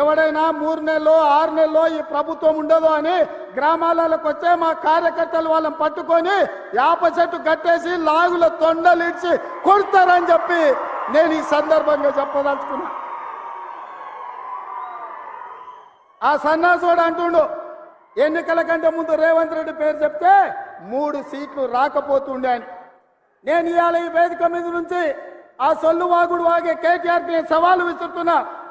ఎవడైనా మూడు నెలలో ఆరు నెలలో ఈ ప్రభుత్వం ఉండదు అని గ్రామాలకు వచ్చే మా కార్యకర్తలు వాళ్ళని పట్టుకొని యాప చెట్టు కట్టేసి లాగుల తొండలు ఇచ్చి కొడతారని చెప్పి నేను ఈ సందర్భంగా చెప్పదలుచుకున్నా. ఆ సన్నాసుడు అంటుండు ఎన్నికల కంటే ముందు రేవంత్ రెడ్డి పేరు చెప్తే మూడు సీట్లు రాకపోతుండే అని. నేను ఇవాళ ఈ వేదిక మీద నుంచి ఆ సొల్లు వాగుడు వాగే కేటీఆర్ నేను సవాలు విసురుతున్నా.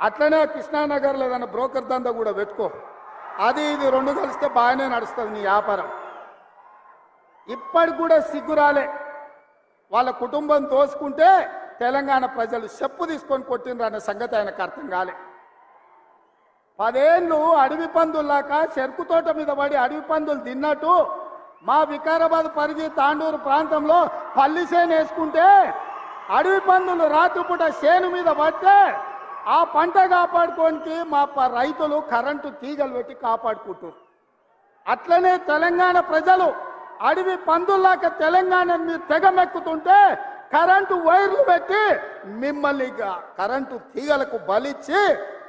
అట్లనే కృష్ణానగర్లో ఏదైనా బ్రోకర్ దందా కూడా పెట్టుకో. అది ఇది రెండు కలిస్తే బాగానే నడుస్తుంది నీ వ్యాపారం. ఇప్పటికి కూడా సిగ్గురాలే వాళ్ళ కుటుంబం తోసుకుంటే తెలంగాణ ప్రజలు చెప్పు తీసుకొని కొట్టినరు అనే సంగతి ఆయనకు అర్థం కాలే. పదేళ్ళు అడవి పందుల్లాక చెరుకు తోట మీద పడి అడవి పందులు తిన్నట్టు మా వికారాబాద్ పరిధి తాండూరు ప్రాంతంలో పల్లి చేను వేసుకుంటే అడవి పందులు రాత్రిపూట చేను మీద పడితే ఆ పంట కాపాడుకోనికి మా రైతులు కరెంటు తీగలు పెట్టి కాపాడుకుంటారు అట్లనే తెలంగాణ ప్రజలు అడవి పందుల్లాక తెలంగాణ మీరు తెగమెక్కుతుంటే కరెంటు వైర్లు పెట్టి మిమ్మల్ని కరెంటు తీగలకు బలిచ్చి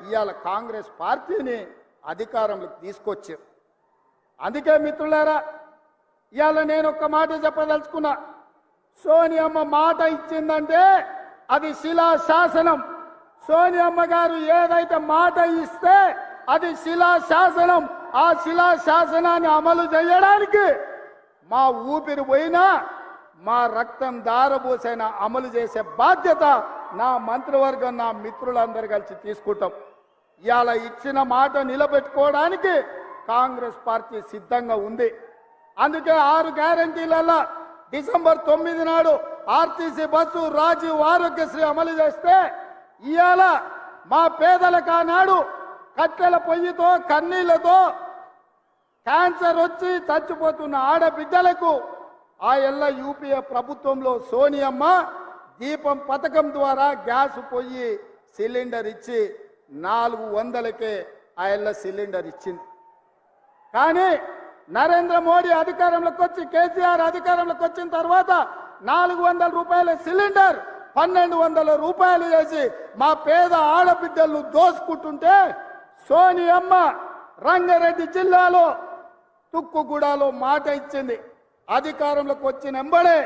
ఇవాళ కాంగ్రెస్ పార్టీని అధికారంలోకి తీసుకొచ్చారు. అందుకే మిత్రులారా ఇవాళ నేను ఒక మాట చెప్పదలుచుకున్నా. సోనియమ్మ మాట ఇచ్చిందంటే అది శిలా శాసనం సోనియమ్మ గారు ఏదైతే మాట ఇస్తే అది శిలా శాసనం. ఆ శిలా శాసనాన్ని అమలు చేయడానికి మా ఊపిరి పోయినా మా రక్తం దారబోసైన అమలు చేసే బాధ్యత నా మంత్రివర్గం నా మిత్రులందరూ కలిసి తీసుకుంటాం. ఇవాళ ఇచ్చిన మాట నిలబెట్టుకోవడానికి కాంగ్రెస్ పార్టీ సిద్ధంగా ఉంది. అందుకే ఆరు గ్యారంటీలలో డిసెంబర్ తొమ్మిది నాడు ఆర్టీసీ బస్సు రాజీవ్ ఆరోగ్యశ్రీ అమలు చేస్తే ఇవాళ మా పేదలకు ఆనాడు కట్టెల పొయ్యితో కన్నీళ్ళతో క్యాన్సర్ వచ్చి చచ్చిపోతున్న ఆడబిడ్డలకు ఆ ఎల్ల యూపీఏ ప్రభుత్వంలో సోనియమ్మ దీపం పథకం ద్వారా గ్యాస్ పొయ్యి సిలిండర్ ఇచ్చి నాలుగు వందలకే ఆ ఎల్ల సిలిండర్ ఇచ్చింది. కానీ నరేంద్ర మోడీ అధికారంలోకి వచ్చి కేసీఆర్ అధికారంలోకి వచ్చిన తర్వాత నాలుగు వందల రూపాయల సిలిండర్ పన్నెండు వందల రూపాయలు వేసి మా పేద ఆడబిడ్డలను దోసుకుంటుంటే సోనియమ్మ రంగారెడ్డి జిల్లాలో తుక్కుగూడలో మాట ఇచ్చింది. అధికారంలోకి వచ్చిన ఎంబడే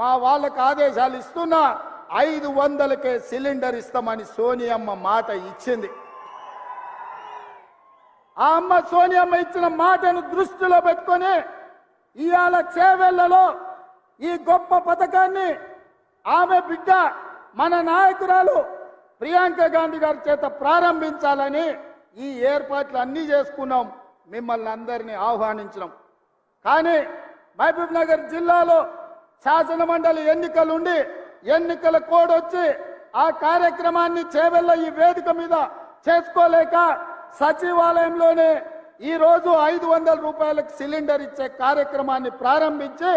మా వాళ్ళకు ఆదేశాలు ఇస్తున్నా ఐదు వందలకే సిలిండర్ ఇస్తామని సోనియమ్మ మాట ఇచ్చింది. ఆ అమ్మ సోనియమ్మ ఇచ్చిన మాటను దృష్టిలో పెట్టుకొని ఇవాళ చేవెళ్ళలో ఈ గొప్ప పథకాన్ని ఆమె బిడ్డ మన నాయకురాలు ప్రియాంక గాంధీ గారి చేత ప్రారంభించాలని ఈ ఏర్పాట్లు అన్నీ చేసుకున్నాం. మిమ్మల్ని అందరినీ ఆహ్వానించినాం. కానీ మహబూబ్ నగర్ జిల్లాలో శాసన మండలి ఎన్నికలుండి ఎన్నికల కోడ్ వచ్చి ఆ కార్యక్రమాన్ని చేవెళ్ళ ఈ వేదిక మీద చేసుకోలేక సచివాలయంలోనే ఈ రోజు ఐదు వందల రూపాయలకు సిలిండర్ ఇచ్చే కార్యక్రమాన్ని ప్రారంభించి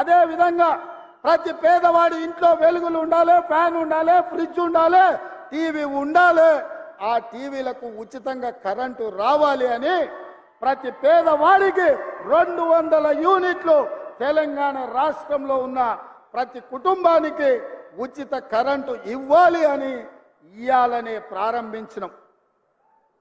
అదే విధంగా ప్రతి పేదవాడి ఇంట్లో వెలుగులు ఉండాలి ఫ్యాన్ ఉండాలి ఫ్రిడ్జ్ ఉండాలి టీవీ ఉండాలి. ఆ టీవీలకు ఉచితంగా కరెంటు రావాలి అని ప్రతి పేదవాడికి రెండు వందల యూనిట్లు తెలంగాణ రాష్ట్రంలో ఉన్న ప్రతి కుటుంబానికి ఉచిత కరెంటు ఇవ్వాలి అని ఇవ్వాలని ప్రారంభించినాం.